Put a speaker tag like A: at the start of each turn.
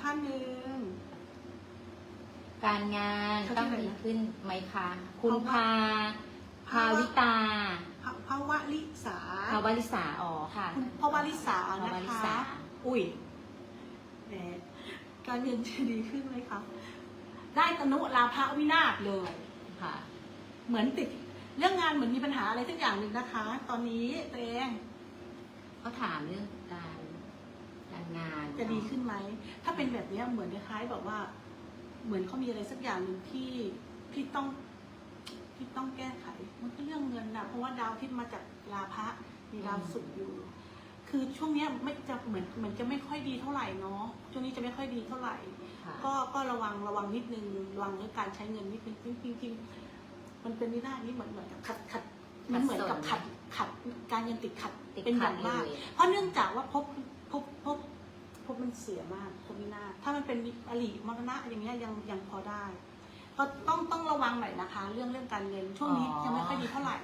A: ท่านหนึ่ง
B: การงาน
A: เขา
B: ต้อง
A: ชื่ออะไร
B: ดี
A: นะ
B: ขึ้นไหมคะ คุณ
A: ภาวะ
B: พา พาวิตา
A: ภาภาวะลิสา
B: ภาวลิสาอ๋อค่ะ
A: คุณภาวะลิสา
B: ภา
A: นะ
B: วลิ
A: คะ
B: สา
A: อุ้ยแหมการเงินจะดีขึ้นไหมคะได้ตนุลาภวินาศเลย
B: ค่ะ
A: เหมือนติด เรื่องงานเหมือนมีปัญหาอะไรสักอย่างหนึ่งนะคะ ตอนนี้ตัวเอง
B: เขาถามเรื่องการการงาน
A: จะดีขึ้นไหมถ้า เป็นแบบเนี้ยเหมือนคล้ายๆแบบว่า เหมือนเขามีอะไรสักอย่างหนึ่งที่ที่ต้องที่ต้องแก้ไข มันก็เรื่องเงินนะเพราะว่าดาวที่มาจากลาภะมีดาวสุขอยู่ คือช่วงเนี้ยไม่จะเหมือนเหมือนจะไม่ค่อยดีเท่าไหร่เนาะช่วงนี้จะไม่ค่อยดีเท่าไหร่
B: ค่ะ
A: ก็ก็ระวังระวังนิดนึงระวังเรื่องการใช้เงินนิดนึงจริงจริงจริงมันเป็นไม่ได้นี่เหมือนเหมือนกับขัดขัดมันเหมือนกับขัดขัดการเงินติดขัด
B: ติด
A: เป็นอ
B: ขัด
A: ย่างมาก
B: เลย
A: เพราะเนื่องจากว่าพบพบพบพบมัน เสียมากพบมินาศถ้ามันเป็นอลิมรณะอย่างเงี้ยยังยังพอได้ ก็ต้องต้องระวังหน่อยนะคะ เรื่องเรื่องการเงินช่วงนี้ยังไม่ค่อยดีเท่าไหร่